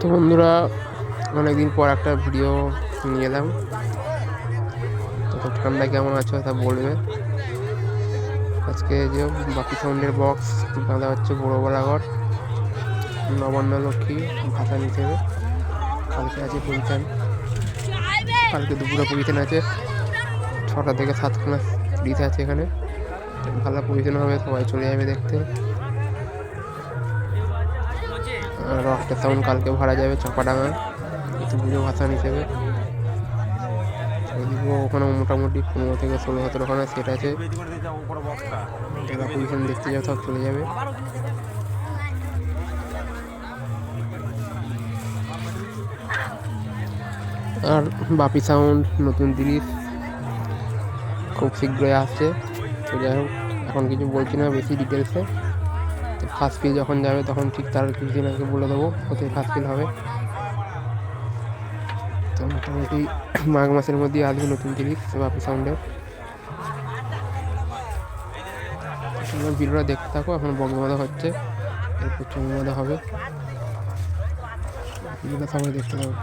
তো বন্ধুরা, অনেকদিন পর একটা ভিডিও নিয়ে এলাম। তো ঠান্ডা কেমন আছো তা বলবে। আজকে যে বাকি সাউন্ডের বক্স বাঁধা হচ্ছে বড় বরাবর নবান্ন লক্ষ্মী ভাষা হিসেবে কালকে আছে পরিচান কালকে দুপুরে পজিশন আছে। ছটা থেকে সাতখানা সিরিজ আছে এখানে। ভালো পজিশন হবে, সবাই চলে যাবে দেখতে। একটা সাউন্ড কালকে ভরা যাবে চাপাডাঙ্গা একটু পুজো ভাসান হিসেবে। ওখানে মোটামুটি পনেরো থেকে ষোলো সতেরোখানা সেট আছে। পজিশন দেখতে যাও সব চলে যাবে। আর বাপি সাউন্ড নতুন জিনিস খুব শীঘ্রই আসছে। তো যাই হোক, এখন কিছু বলছি না, বেশি ডিটেলসে ফার্স্ট ফিল যখন যাবে তখন ঠিক তার কিছুদিন আগে বলে দেবো কোথায় ফার্স্ট ফিল হবে। তো মোটামুটি মাঘ মাসের মধ্যেই আসবে নতুন জিনিস বাপি সাউন্ডের তোমরা ভিডিওটা দেখতে থাকো, এখন বঙ্গমাদা হচ্ছে। এরপর চন্দ্রমাদা হবে। ভিডিওটা সবাই দেখতে থাকো।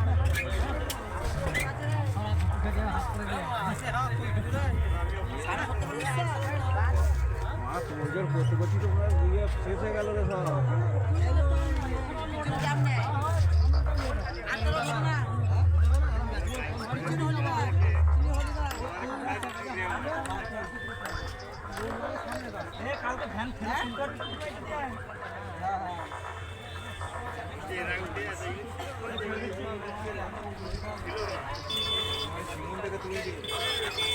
সোলজার করতে করতে তো পুরো ইয়ে শেষ হয়ে গেল রে সব কালকে ভ্যান ফ্যান থেকে তুলে দিল